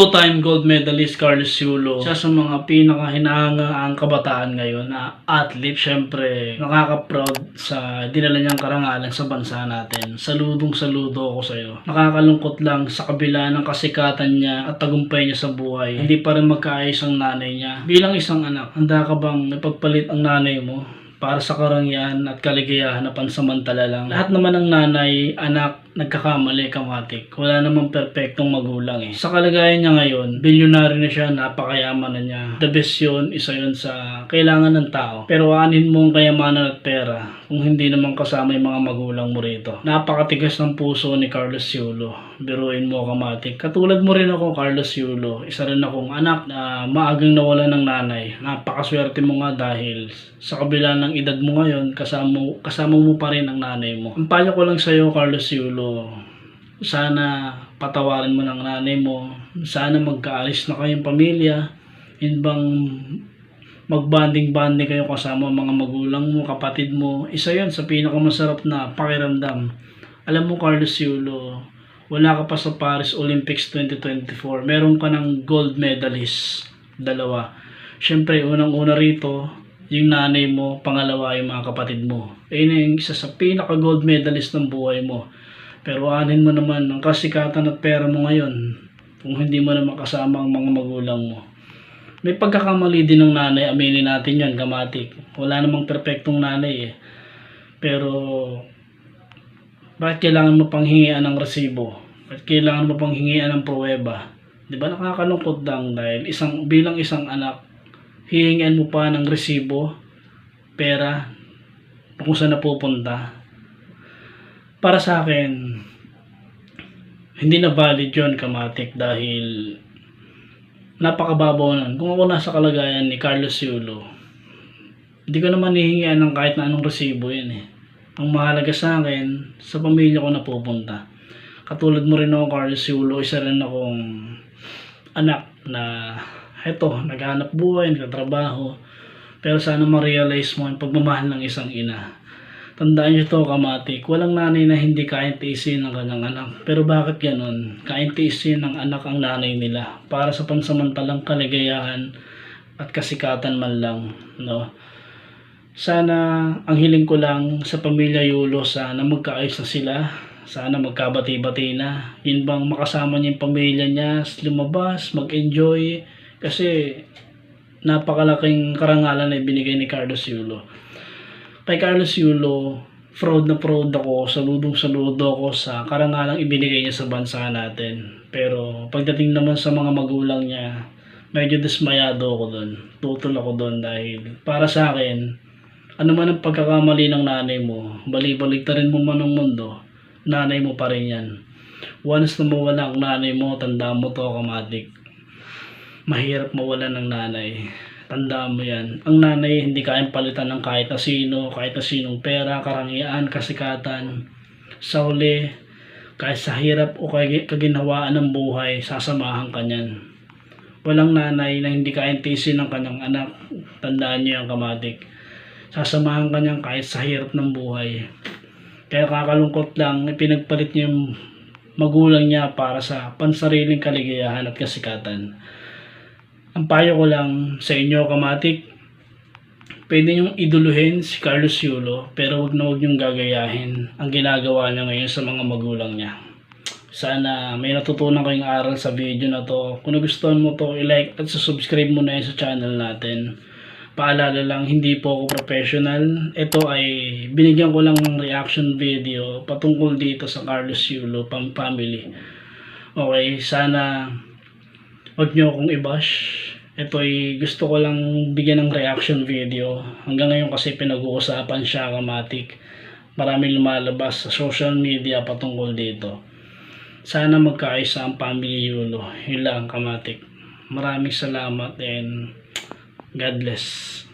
Two-time gold medalist Carlos Yulo. Siya sa mga pinakahinahangaang kabataan ngayon na athlete. Siyempre, nakaka-proud sa dinala niyang karangalan sa bansa natin. Saludong saludo ako sa'yo. Nakakalungkot lang sa kabila ng kasikatan niya at tagumpay niya sa buhay. Hindi pa rin magkaayos ang nanay niya. Bilang isang anak, handa ka bang ipagpalit ang nanay mo? para sa karangyaan at kaligayahan na pansamantala lang. Lahat naman ng nanay, anak, nagkakamali, kamatik. Wala namang perpektong magulang eh. Sa kalagayan niya ngayon, bilyonary na siya, napakayaman na niya. The best yun, isa yun sa kailangan ng tao. Pero anin mo ang kayamanan at pera kung hindi naman kasama yung mga magulang mo rito. Napakatigas ng puso ni Carlos Yulo. Biruin mo kamatik. Katulad mo rin ako, Carlos Yulo. Isa rin akong anak na maagang nawala ng nanay. Napakaswerte mo nga dahil sa kabila ng edad mo ngayon, kasama, kasama mo pa rin ang nanay mo. Ang ko lang sa'yo, Carlos Yulo, sana patawarin mo ng nanay mo. Sana magkaalis na kayong pamilya. Yun bang magbanding-banding kayo kasama mga magulang mo, kapatid mo. Isa yan sa pinakamasarap na pakiramdam. Alam mo, Carlos Yulo, wala ka pa sa Paris Olympics 2024. Meron ka ng gold medalist. Dalawa. Siyempre, unang-una rito, yung nanay mo, pangalawa yung mga kapatid mo. Ayun yung isa sa pinaka-gold medalist ng buhay mo. Pero anin mo naman ang kasikatan at pera mo ngayon kung hindi mo naman kasama ang mga magulang mo. May pagkakamali din ng nanay, aminin natin yan, gamatik. Wala namang perpektong nanay eh. Pero, bakit kailangan mo pang hingian ng resibo? Bakit kailangan mo pang hingian ng pruweba? Di ba nakakalungkot lang dahil isang, bilang isang anak, hihingian mo pa ng resibo, pera, kung saan napupunta. Para sa akin, hindi na valid yun, kamatik, dahil napakababaw nun. Kung ako nasa kalagayan ni Carlos Yulo, hindi ko naman hihingian ng kahit na anong resibo yun eh. Ang mahalaga sa akin, sa pamilya ko na pupunta. Katulad mo rin ako, Carlos Yulo, isa rin akong anak na eto, naghanap buhay, nagtatrabaho. Pero sana ma-realize mo yung pagmamahal ng isang ina. Tandaan nyo to, kamatik. Walang nanay na hindi kayang tiisin ng kanyang anak. Pero bakit ganon? Kayang tiisin ng anak ang nanay nila para sa pansamantalang kaligayahan at kasikatan man lang. No? Sana ang hiling ko lang sa pamilya Yulo, sana magkaayos na sila. Sana magkabati-bati na. Yun bang makasama niya yung pamilya niya, lumabas, mag-enjoy. Kasi napakalaking karangalan na ibinigay ni Carlos Yulo kay Carlos Yulo, proud na proud ako, saludong saludo ako sa karangalang ibinigay niya sa bansa natin. Pero pagdating naman sa mga magulang niya, medyo dismayado ako doon. Tutol ako doon dahil para sa akin, ano man ang pagkakamali ng nanay mo, balibalik rin mo man ang mundo, nanay mo pa rin yan. Once na mawala ang nanay mo, tanda mo to kamatik. Mahirap mawala ng nanay. Tandaan mo yan. Ang nanay hindi kayang palitan ng kahit na kahit na pera, karangyaan, kasikatan. Sa huli, kahit sa hirap o kag- kaginhawaan ng buhay, sasamahan ka niyan. Walang nanay na hindi kayang tisin ng kanyang anak. Tandaan niyo yung kamatik. Sasamahan ka niyan kahit sa hirap ng buhay. Kaya kakalungkot lang, pinagpalit niya yung magulang niya para sa pansariling kaligayahan at kasikatan. Ang payo ko lang sa inyo, kamatik, pwede niyong iduluhin si Carlos Yulo, pero wag na wag niyong gagayahin ang ginagawa niya ngayon sa mga magulang niya. Sana may natutunan kayong aral sa video na to. Kung nagustuhan mo to, i-like at subscribe mo na sa channel natin. Paalala lang, hindi po ako professional. Ito ay binigyan ko lang ng reaction video patungkol dito sa Carlos Yulo pam family. Okay, sana Huwag nyo akong i-bash. Ito ay gusto ko lang bigyan ng reaction video. Hanggang ngayon kasi pinag-uusapan siya kamatik. Maraming lumalabas sa social media patungkol dito. Sana magkaayos ang family Yulo. Yun lang kamatik. Maraming salamat and God bless.